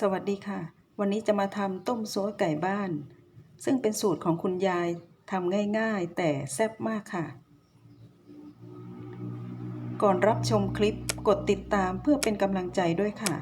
สวัสดีค่ะ วันนี้จะมาทำต้มโซดไก่บ้าน ซึ่งเป็นสูตรของคุณยายทำง่ายๆ แต่แซ่บมากค่ะ ก่อนรับชมคลิปกดติดตามเพื่อเป็นกำลังใจด้วยค่ะ